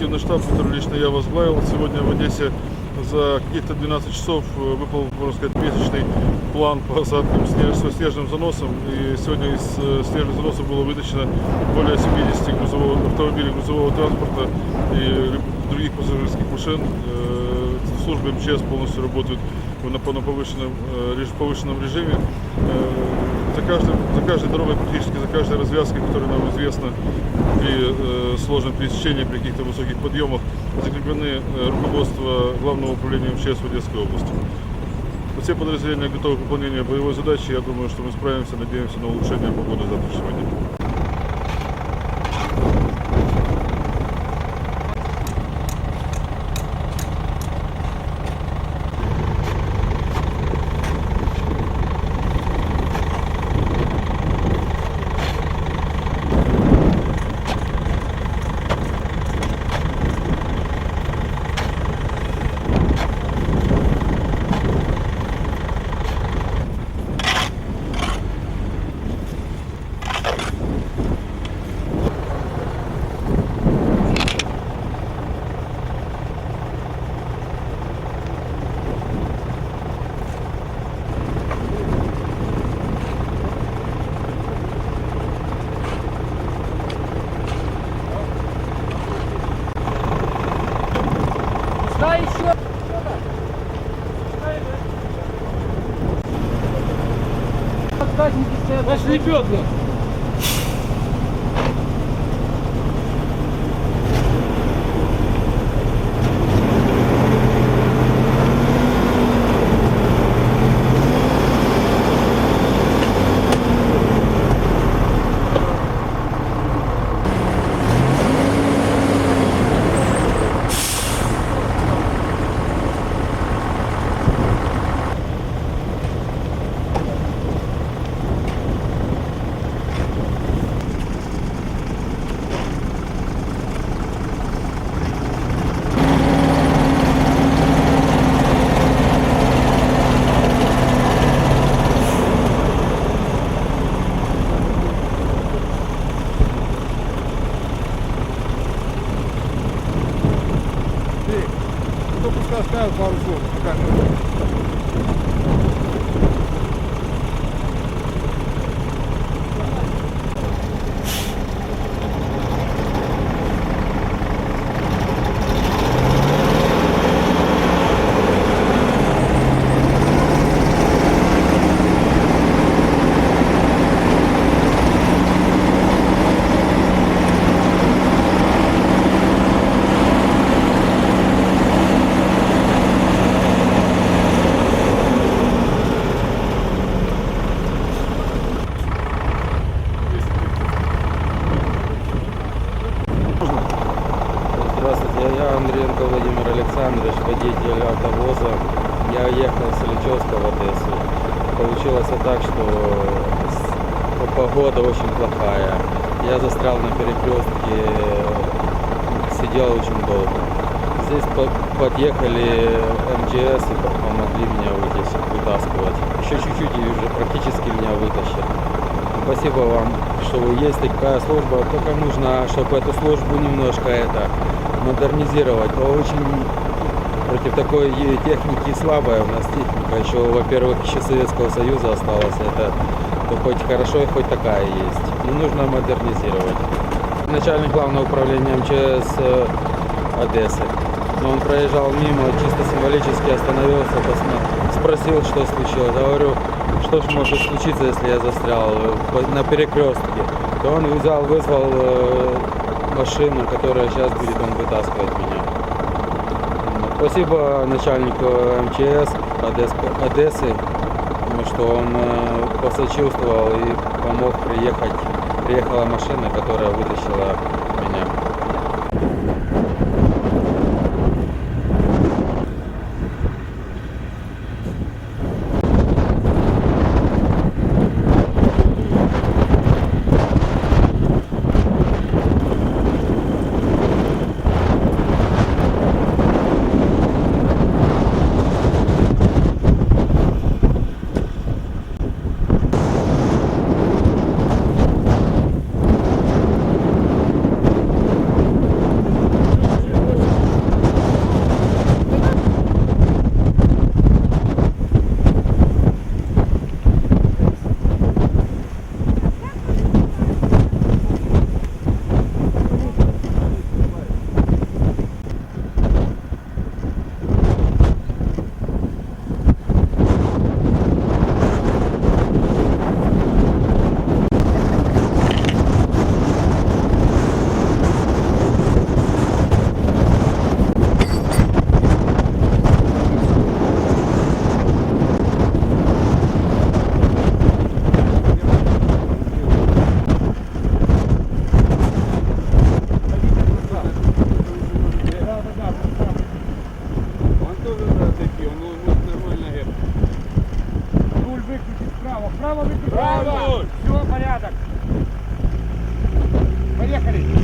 оперативный штаб, который лично я возглавил. Сегодня в Одессе за каких-то 12 часов э, выпал, можно сказать, месячный план по осадкам со снежным заносом. И сегодня из э, снежных заносов было вытащено более 70 грузового, автомобилей грузового транспорта и других пассажирских машин. Э, Службы МЧС полностью работают на, по- на повышенном, повышенном режиме. Каждым, за каждой дорогой, практически за каждой развязкой, которая нам известна при э, сложном пересечении, при каких-то высоких подъемах, закреплены э, руководство Главного управления МЧС в Одесской области. Все подразделения готовы к выполнению боевой задачи. Я думаю, что мы справимся, надеемся на улучшение погоды завтрашнего дня. Да, еще. Наш ребенок. Кто Александрович, водитель автовоза. Я ехал с Ильичевска в Одессу. Получилось так, что с- погода очень плохая. Я застрял на перекрестке, сидел очень долго. Здесь по- подъехали МЧС и по- помогли меня вытаскивать. Еще чуть-чуть и уже практически меня вытащат. Спасибо вам, что есть такая служба. Только нужно, чтобы эту службу немножко это модернизировать. Очень против такой е- техники слабая у нас техника. Еще, во-первых, еще Советского Союза осталось. Это то хоть хорошо хоть такая есть. Но нужно модернизировать. Начальник главного управления МЧС э, Одессы. Но он проезжал мимо, чисто символически остановился, спросил, что случилось. Я говорю, что ж может случиться, если я застрял э, на перекрестке. То он взял, вызвал э, машину, которая сейчас будет он вытаскивать меня. Спасибо начальнику МЧС Одесс- Одессы, что он э, посочувствовал и помог приехать. Приехала машина, которая вытащила меня. quería.